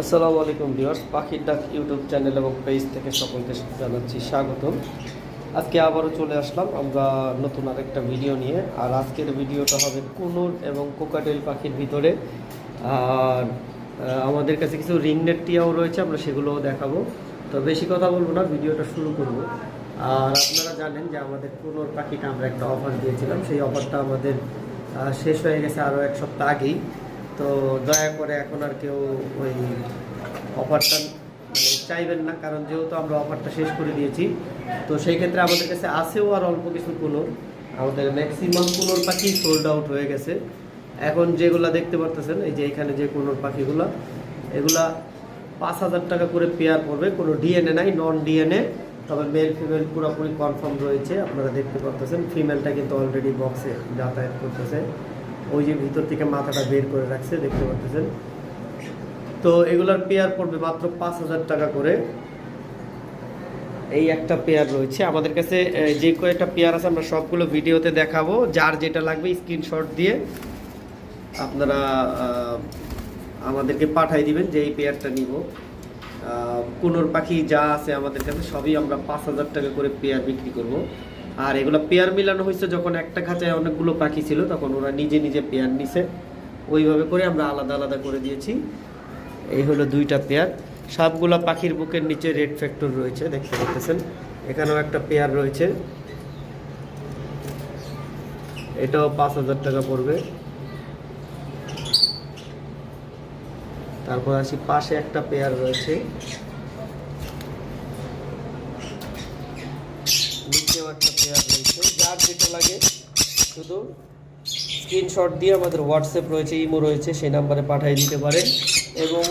আসসালামু আলাইকুম ভিউয়ার্স, পাখির ডাক ইউটিউব চ্যানেল এবং পেজ থেকে সকলকে জানাচ্ছি স্বাগতম। আজকে আবারও চলে আসলাম আমরা নতুন আরেকটা ভিডিও নিয়ে। আর আজকের ভিডিওটা হবে কুনুর এবং কোকাটেল পাখির ভিতরে। আর আমাদের কাছে কিছু রিংনেট টিয়াও রয়েছে, আমরা সেগুলোও দেখাবো। তো বেশি কথা বলব না, ভিডিওটা শুরু করব। আর আপনারা জানেন যে আমাদের কুনোর পাখিটা আমরা একটা অফার দিয়েছিলাম। সেই অফারটা আমাদের শেষ হয়ে গেছে আরও এক সপ্তাহ আগেই। তো দয়া করে এখন আর কেউ ওই অফারটা চাইবেন না, কারণ যেহেতু আমরা অফারটা শেষ করে দিয়েছি, তো সেই ক্ষেত্রে আমাদের কাছে আছেও আর অল্প কিছু কুনোর আমাদের ম্যাক্সিমাম কুনোর পাখি সোল্ড আউট হয়ে গেছে। এখন যেগুলা দেখতে পারতেছেন, এই যে এখানে যে কুনোর পাখিগুলা, এগুলা পাঁচ হাজার টাকা করে পেয়ার পড়বে। কোনো ডিএনএ নাই নন ডিএনএ তবে মেল ফিমেল পুরোপুরি কনফার্ম রয়েছে। আপনারা দেখতে পারতেছেন ফিমেলটা কিন্তু অলরেডি বক্সে যাতায়াত করতেছে। ওই যে ভিতর থেকে মাথাটা বের করে রাখছে, দেখতে পাচ্ছেন? তো এগুলার পেয়ার পড়বে মাত্র পাঁচ হাজার টাকা করে। এই একটা পেয়ার রয়েছে। আমাদের কাছে যে কয়েকটা পেয়ার আছে আমরা সবগুলো ভিডিওতে দেখাবো। যার যেটা লাগবে স্ক্রিনশট দিয়ে আপনারা আমাদেরকে পাঠাই দিবেন যে এই পেয়ারটা নিব। কুনোর পাখি যা আছে আমাদের কাছে, সবই আমরা পাঁচ হাজার টাকা করে পেয়ার বিক্রি করব। আর এগুলো পেয়ার মিলানো হয়েছে যখন একটা খাঁচায় অনেকগুলো পাখি ছিল, তখন ওরা নিজে নিজে পেয়ার নিছে। ওইভাবে করে আমরা আলাদা আলাদা করে দিয়েছি। এই হলো দুইটা পেয়ার। সবগুলো পাখির বুকের নিচে রেড ফ্যাক্টর রয়েছে, দেখতে পাচ্ছেন। এখানেও একটা পেয়ার রয়েছে। এটাও পাঁচ হাজার টাকা পড়বে। তারপর আসি, পাশে একটা পেয়ার রয়েছে নিচেও একটা পেয়ার রয়েছে যার যেটা লাগে শুধু স্ক্রিনশট দিয়ে আমাদের হোয়াটসঅ্যাপ রয়েছে, ইমো রয়েছে, সেই নাম্বারে পাঠিয়ে দিতে পারেন এবং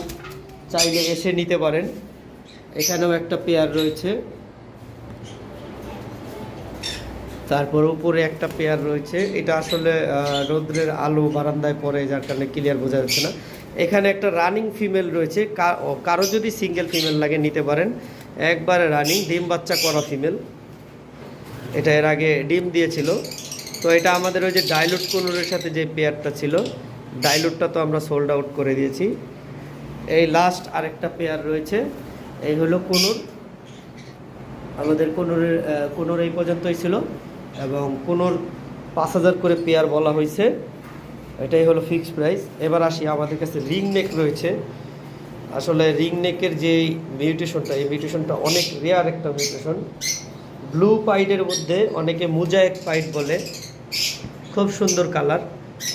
চাইলে এসে নিতে পারেন। এখানেও একটা পেয়ার রয়েছে। তারপর উপরে একটা পেয়ার রয়েছে। এটা আসলে রৌদ্রের আলো বারান্দায় পড়ে, যার কারণে ক্লিয়ার বোঝা যাচ্ছে না। এখানে একটা রানিং ফিমেল রয়েছে। কারও যদি সিঙ্গেল ফিমেল লাগে, নিতে পারেন। একবারে রানিং ডিম বাচ্চা করা ফিমেল এটা এর আগে ডিম দিয়েছিল। তো এটা আমাদের ওই যে ডাইলুট কুনুরের সাথে যে পেয়ারটা ছিল ডাইলুটটা তো আমরা সোল্ড আউট করে দিয়েছি। এই লাস্ট আরেকটা পেয়ার রয়েছে, এই হলো কুনুর। আমাদের কোনোরের কুনুর এই পর্যন্তই ছিল, এবং কোনোর পাঁচ হাজার করে পেয়ার বলা হয়েছে। এটাই হলো ফিক্সড প্রাইস এবার আসি, আমাদের কাছে রিং নেক রয়েছে। আসলে রিং নেকের যে মিউটেশনটা এই মিউটেশনটা অনেক রেয়ার একটা মিউটেশন ব্লু পাইডের মধ্যে অনেকে মুজায়েক পাইড বলে। খুব সুন্দর কালার।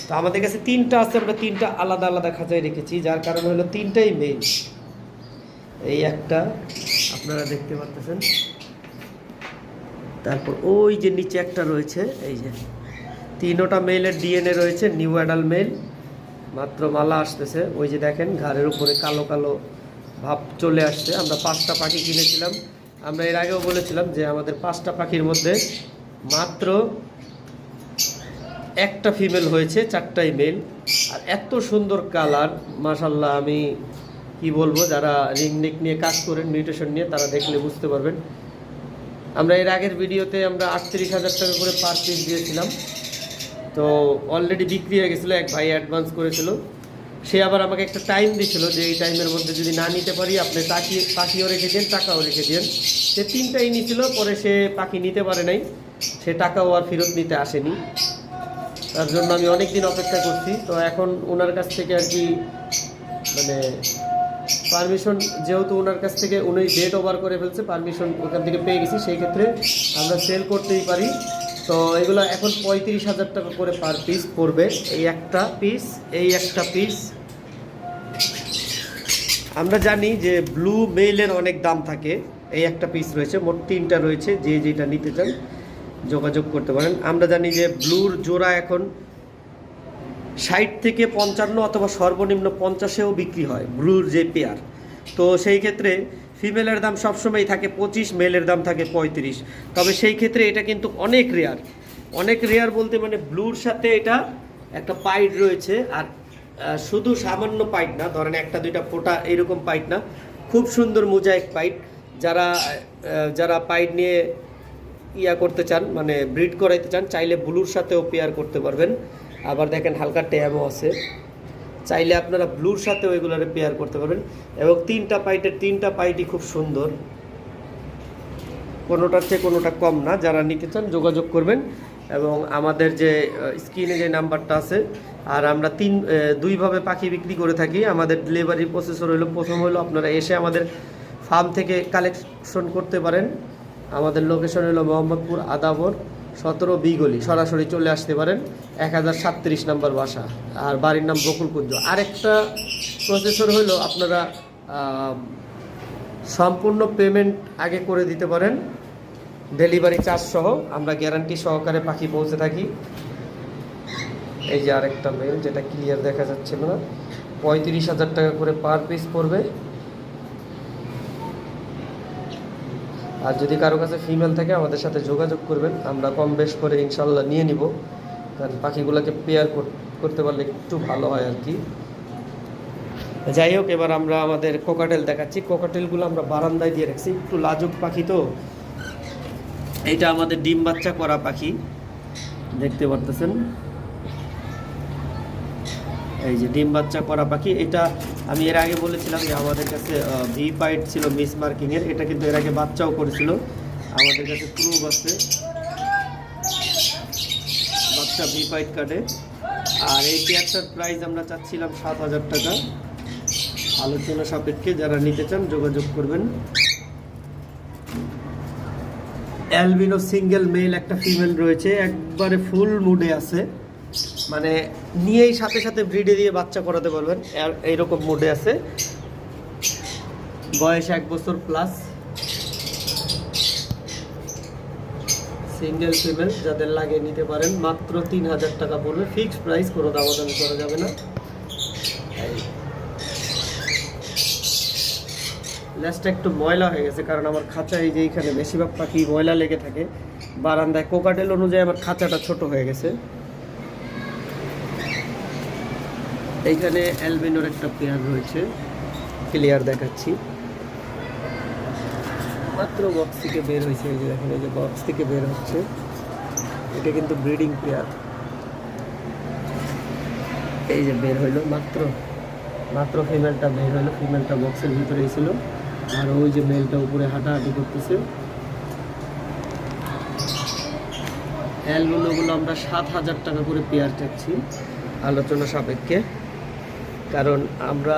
তো আমাদের কাছে তিনটা আছে, আমরা তিনটা আলাদা আলাদা খাঁচায় রেখেছি, যার কারণ হলো তিনটাই মেইন এই একটা, আপনারা দেখতে পাচ্ছেন। তারপর ওই যে নিচে একটা রয়েছে, এই যে। তিনোটা মেলের ডিএনএ রয়েছে নিউ অ্যাডাল মেল মাত্র মালা আসতেছে, ওই যে দেখেন, ঘাড়ের উপরে কালো কালো ভাব চলে আসছে। আমরা পাঁচটা পাখি কিনেছিলাম। আমরা এর আগেও বলেছিলাম যে আমাদের পাঁচটা পাখির মধ্যে মাত্র একটা ফিমেল হয়েছে, চারটাই মেল আর এত সুন্দর কালার মাশাল্লাহ আমি কি বলব, যারা রিং নেক নিয়ে কাজ করেন মিউটেশন নিয়ে, তারা দেখলে বুঝতে পারবেন। আমরা এর আগের ভিডিওতে আমরা আটত্রিশ হাজার টাকা করে পার পিস দিয়েছিলাম। তো অলরেডি বিক্রি হয়ে গেছিল, এক ভাই অ্যাডভান্স করেছিল। সে আবার আমাকে একটা টাইম দিয়েছিল যে এই টাইমের মধ্যে যদি না নিতে পারি, আপনি পাখি, পাখিও রেখে দেন টাকাও রেখে দেন সে তিনটাই নিয়েছিল পরে সে পাখি নিতে পারে নাই। সে টাকাও আর ফেরত নিতে আসেনি। তার জন্য আমি অনেক দিন অপেক্ষা করছি। তো এখন ওনার কাছ থেকে আর কি মানে পারমিশন যেহেতু ওনার কাছ থেকে উনি ডেট ওভার করে ফেলছে পারমিশন ওখান থেকে পেয়ে গেছি। সেই ক্ষেত্রে আমরা সেল করতেই পারি। তো এগুলো এখন পঁয়ত্রিশ হাজার টাকা করে পার পিস পড়বে। এই একটা পিস এই একটা পিস আমরা জানি যে ব্লু মেইলের অনেক দাম থাকে। এই একটা পিস রয়েছে, মোট তিনটা রয়েছে, যে যেটা নিতে চান। যোগাযোগ করতে পারেন। আমরা জানি যে ব্লুর জোড়া এখন ষাট থেকে পঞ্চান্ন অথবা সর্বনিম্ন পঞ্চাশেও বিক্রি হয় ব্লুর যে পেয়ার। তো সেই ক্ষেত্রে ফিমেলের দাম সবসময় থাকে পঁচিশ, মেলের দাম থাকে পঁয়ত্রিশ। তবে সেই ক্ষেত্রে এটা কিন্তু অনেক রেয়ার অনেক রেয়ার বলতে মানে ব্লুর সাথে এটা একটা পাইড রয়েছে আর শুধু সামান্য পাইট না, ধরেন একটা, দুইটা ফোঁটা এরকম পাইট না। খুব সুন্দর মোজাইক পাইট। যারা যারা পাইট নিয়ে ইয়া করতে চান মানে ব্রিড করাইতে চান, চাইলে ব্লুর সাথেও পেয়ার করতে পারবেন। আবার দেখেন হালকা ট্যাবও আছে। চাইলে আপনারা ব্লুর সাথেও এগুলোরে পেয়ার করতে পারবেন। এবং তিনটা পাইটের তিনটা পাইটই খুব সুন্দর। কোনোটার চেয়ে কোনোটা কম না, যারা নিতে চান যোগাযোগ করবেন। এবং আমাদের যে স্ক্রিনে যে নাম্বারটা আছে, আর আমরা তিন দুইভাবে পাখি বিক্রি করে থাকি। আমাদের ডেলিভারি প্রসেসর হলো প্রথম হলো আপনারা এসে আমাদের ফার্ম থেকে কালেকশন করতে পারেন। আমাদের লোকেশন হলো মোহাম্মদপুর আদাবর সতেরো বিগলি সরাসরি চলে আসতে পারেন এক হাজার সাতত্রিশ নাম্বার বাসা। আর বাড়ির নাম বকুলকুঞ্জ আরেকটা প্রসেসর হলো আপনারা সম্পূর্ণ পেমেন্ট আগে করে দিতে পারেন। ডেলিভারি চার্জ সহ। আমরা গ্যারান্টি সহকারে পাখি পৌঁছে থাকি। এই যে আরেকটা মেল যেটা ক্লিয়ার দেখা যাচ্ছিল না। পঁয়ত্রিশ হাজার টাকা করে পার পিস পড়বে। আর যদি কারও কাছে ফিমেল থাকে, আমাদের সাথে যোগাযোগ করবেন। আমরা কম বেশ করে ইনশাল্লাহ নিয়ে নিব। কারণ পাখিগুলোকে পেয়ার করতে পারলে একটু ভালো হয় আর কি। যাই হোক, এবার আমরা আমাদের কোকাটেল দেখাচ্ছি। কোকাটেলগুলো আমরা বারান্দায় দিয়ে রাখছি। একটু লাজুক পাখি তো। এটা আমাদের ডিম বাচ্চা করা পাখি। দেখতে পারতেছেন? এই যে ডিম বাচ্চা করা পাখি। এটা আমি এর আগে বলেছিলাম যে আমাদের কাছে ভি পাইট ছিল মিস মার্কিং এর। এটা কিন্তু এর আগে বাচ্চাও করেছিল। আমাদের কাছে প্রুফ আছে। বাচ্চা ভি পাইট কার্ডে আর এই পেয়ারটার প্রাইস আমরা চাচ্ছিলাম সাত হাজার টাকা। আলোচনা সাপেক্ষে যারা নিতে চান যোগাযোগ করবেন। অ্যালবিনো সিঙ্গেল মেল একটা ফিমেল রয়েছে। একবারে ফুল মুডে আছে। মানে নিয়েই সাথে সাথে ব্রিডে দিয়ে বাচ্চা করাতে পারবেন। এইরকম মুডে আছে। বয়স এক বছর প্লাস সিঙ্গেল ফিমেল যাদের লাগে নিতে পারেন, মাত্র তিন হাজার টাকা পড়বে। ফিক্সড প্রাইস কোনো দামাদামি করা যাবে না। লেজটা একটু ময়লা হয়ে গেছে, কারণ আমার খাঁচা এই যে এইখানে, বেশিরভাগ পাখি ময়লা লেগে থাকে। বারান্দায় কোকাটেল অনুযায়ী আমার খাঁচাটা ছোট হয়ে গেছে। এইখানে অ্যালবিনোর একটা পেয়ার রয়েছে। ক্লিয়ার দেখাচ্ছি। মাত্র বক্স থেকে বের হয়েছে, এই যে দেখেন, এই যে বক্স থেকে বের হচ্ছে। এটা কিন্তু ব্রিডিং পেয়ার। এই যে বের হইল, মাত্র মাত্র ফিমেলটা বের হইল ফিমেলটা বক্সের ভিতরে ছিল। আর ওই যে মেলটা উপরে হাঁটাহাঁটি করতেছে। অ্যালগুলোগুলো আমরা সাত হাজার টাকা করে পেয়ার চাচ্ছি, আলোচনা সাপেক্ষে। কারণ আমরা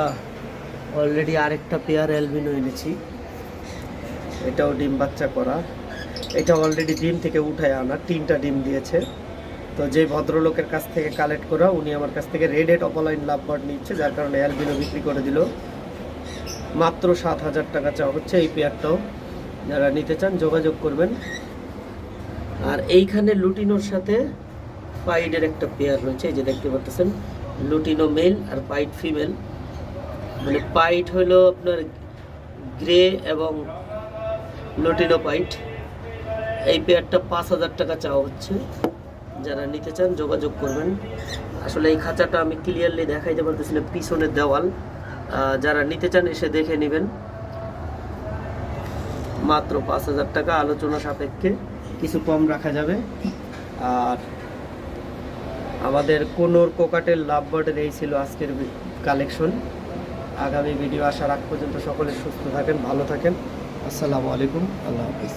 অলরেডি আরেকটা পেয়ার অ্যালবিনো এনেছি। এটাও ডিম বাচ্চা করা। এটা অলরেডি ডিম থেকে উঠায় আনা, তিনটা ডিম দিয়েছে। তো যে ভদ্রলোকের কাছ থেকে কালেক্ট করা, উনি আমার কাছ থেকে রেড অপলাইন লাভ বার্ড নিচ্ছে, যার কারণে অ্যালবিনো বিক্রি করে দিল। মাত্র সাত হাজার টাকা চাওয়া হচ্ছে এই পেয়ারটাও যারা নিতে চান, যোগাযোগ করবেন। আর এইখানে লুটিনোর সাথে পাইডের একটা পেয়ার রয়েছে, এই যে দেখতে পাচ্ছেন। লুটিনো মেল আর পাইট ফিমেল মানে পাইট হলো আপনার গ্রে এবং লুটিনো পাইট এই পেয়ারটা পাঁচ হাজার টাকা চাওয়া হচ্ছে। যারা নিতে চান যোগাযোগ করবেন। আসলে এই খাঁচাটা আমি ক্লিয়ারলি দেখাইতে পারতেছি না পিছনের দেওয়াল। যারা নিতে চান এসে দেখে নেবেন। মাত্র পাঁচ হাজার টাকা, আলোচনা সাপেক্ষে। কিছু কম রাখা যাবে। আর আমাদের কোনোর কোকাটের লাভ বার্ডের এই ছিল আজকের কালেকশন আগামী ভিডিও আসার আগ পর্যন্ত সকলে সুস্থ থাকেন, ভালো থাকেন। আসসালামু আলাইকুম, আল্লাহ হাফিজ।